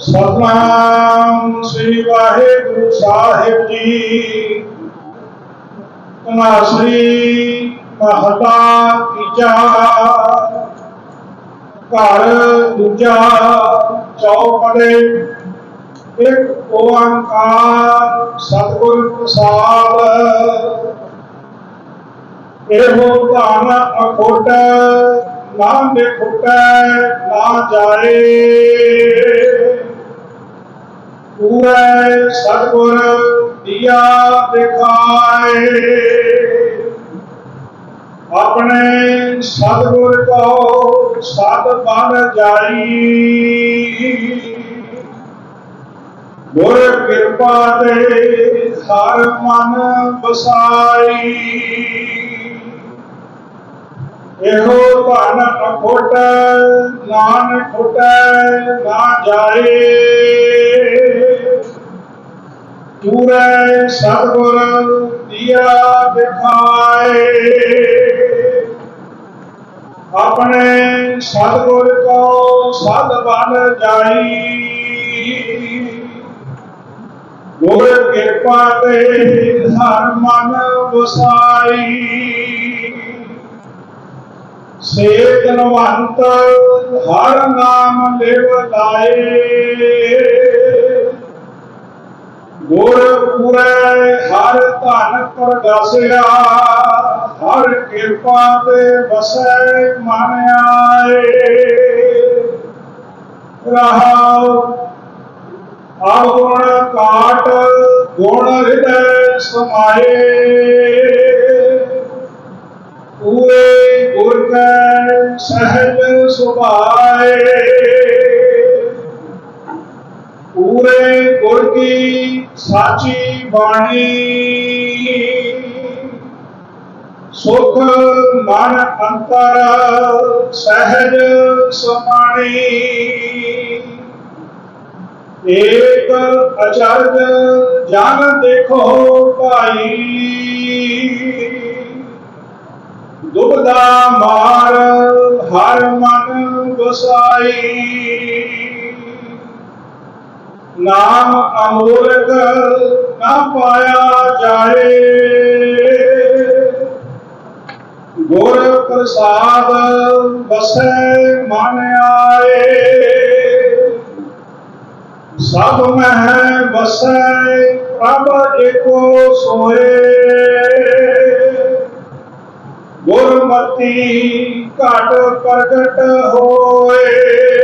ਸਤਨਾਮ ਸ੍ਰੀ ਵਾਹਿਗੁਰੂ ਸਾਹਿਬ ਜੀ। ਤਨਾਸਰੀ ਮਹਲਾ ਤੀਜਾ, ਘਰ ਦੂਜਾ, ਚੌਪੜੇ, ਇੱਕ ਓੰਕਾਰ ਸਤਿਗੁਰ ਪ੍ਰਸਾਦ। ਇਹੋ ਧਨ ਅਖੋਟ, ਨਾ ਦੇਖੁਟੈ, ਨਾ ਜਾਏ। ਪੂਰੇ ਸਤਿਗੁਰ ਦੀਆ ਦਿਖਾਏ। ਆਪਣੇ ਸਤਿਗੁਰ ਕੋ ਸਤ ਬਨ ਜਾਈ। ਗੁਰ ਕਿਰਪਾ ਦੇ ਹਰ ਮਨ ਵਸਾਈ। ਇਹੋ ਧਨ ਅਖੋਟ ਨਾਨ ਖੁਟੈ ਨਾ ਜਾਏ ਪੂਰੇ ਸਤਿਗੁਰ ਦੀਆ ਦਿਖਾਏ। ਆਪਣੇ ਸਤਿਗੁਰ ਕੋ ਸਦ ਬਨ ਜਾਈ। ਗੁਰ ਕਿਰਪਾ ਤੇ ਹਰ ਮਨ ਵਸਾਈ। ਸੇ ਜਨਵੰਤ ਹਰ ਨਾਮ ਲਿਵ ਲਾਏ। ਗੁਰ ਪੂਰੇ ਹਰ ਧਨ ਪ੍ਰਗਾਸਿਆ ਹਰ ਕਿਰਪਾ ਤੇ ਵਸੈ ਮਨ ਆਏ। ਰਹਾਉ ਆਗੁਣ ਕਾਟ, ਗੁਣ ਹਿਰਦੈ ਸਮਾਏ। ਪੂਰੇ ਗੁਰ ਕੈ ਸਹਿਜ ਸੁਭਾਏ। ਪੂਰੇ ਗੁਰ ਕੀ ਸਾਚੀ ਬਾਣੀ। ਸੁਖ ਮਨ ਅੰਤਰ, ਸਹਿਜ ਸਮਾਣੀ। ਏਕ ਅਚਰਜ ਜਨ ਦੇਖੋ ਭਾਈ। ਦੁਬਦਾ ਮਾਰ ਹਰ ਮਨ ਵਸਾਈ। ਨਾਮ ਅਮੋਲਕ ਨਾ ਪਾਇਆ ਜਾਏ। ਗੁਰ ਪ੍ਰਸਾਦ ਵਸੈ ਮਨ ਆਏ। ਸਭ ਮਹਿ ਵਸੈ ਪ੍ਰਭ ਏਕੋ ਸੋਏ। ਗੁਰਮਤੀ ਘਟ ਪ੍ਰਗਟ ਹੋਏ।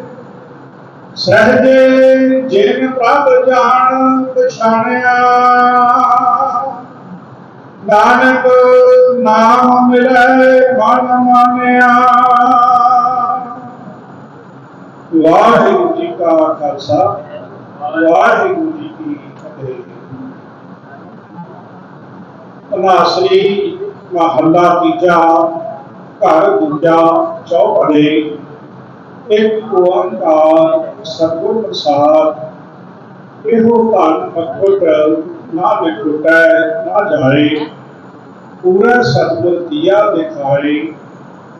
ਸਹਜੇ ਜਿਨ ਪ੍ਰਭ ਜਾਣ ਪਛਾਣਿਆ। ਨਾਨਕ ਨਾਮ ਮਿਲੈ ਮਨ ਮਾਨਿਆ। ਵਾਹਿਗੁਰੂ ਜੀ ਕਾ ਖਾਲਸਾ, ਵਾਹਿਗੁਰੂ ਜੀ ਕੀ ਫਤਿਹ। ਅਨਾਸਰੀ ਮਹੱਲਾ ਤੀਜਾ, ਘਰ ਦੂਜਾ ਚੌਪੜੇ। ਇੱਕ ਓੰਕਾਰ ਸਤਿਗੁਰ ਪ੍ਰਸਾਦ। ਇਹੋ ਧਨ ਅਖੁੱਟ ਨਾ ਵਿਖੁਟੈ ਨਾ ਜਾਏ। ਪੂਰਾ ਸਤਿਗੁਰ ਦੀਆ ਦਿਖਾਏ।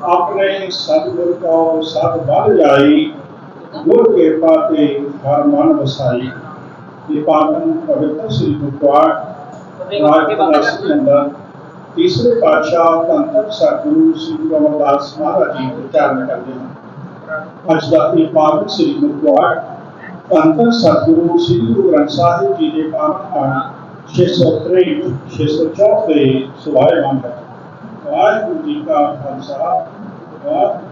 ਆਪਣੇ ਸਤਿਗੁਰ ਕੋ ਸਤ ਬਲ ਜਾਈ ਗੁਰ ਕਿਰਪਾ ਤੇ ਹਰ ਮਨ ਵਸਾਈ ਇਹ ਪਾਵਨ ਪਵਿੱਤਰ ਸ੍ਰੀ ਗੁਰਦੁਆਰਾ ਰਾਜ ਦਸ ਦੇ ਅੰਦਰ ਤੀਸਰੇ ਪਾਤਸ਼ਾਹ ਧੰਨ ਸਤਿਗੁਰੂ ਸ੍ਰੀ ਗੁਰੂ ਅਮਰਦਾਸ ਮਹਾਰਾਜ ਜੀ ਦੇ ਉਚਾਰਨ ਕਰਦੇ ਹਾਂ ਅੱਜ ਦਾ ਇਹ ਪਾਵਨ ਸ੍ਰੀ ਗੁਰਦੁਆਰਾ ਧੰਨ ਸਤਿਗੁਰੂ ਸ੍ਰੀ ਗੁਰੂ ਗ੍ਰੰਥ ਸਾਹਿਬ ਜੀ ਦੇ ਪਾਵਨ ਖਾਨਾ 663 664 ਦੇ ਸਵਾਏ ਮੰਗ ਵਾਹਿਗੁਰੂ ਜੀ ਕਾ ਖਾਲਸਾ, ਵਾਹਿਗੁਰੂ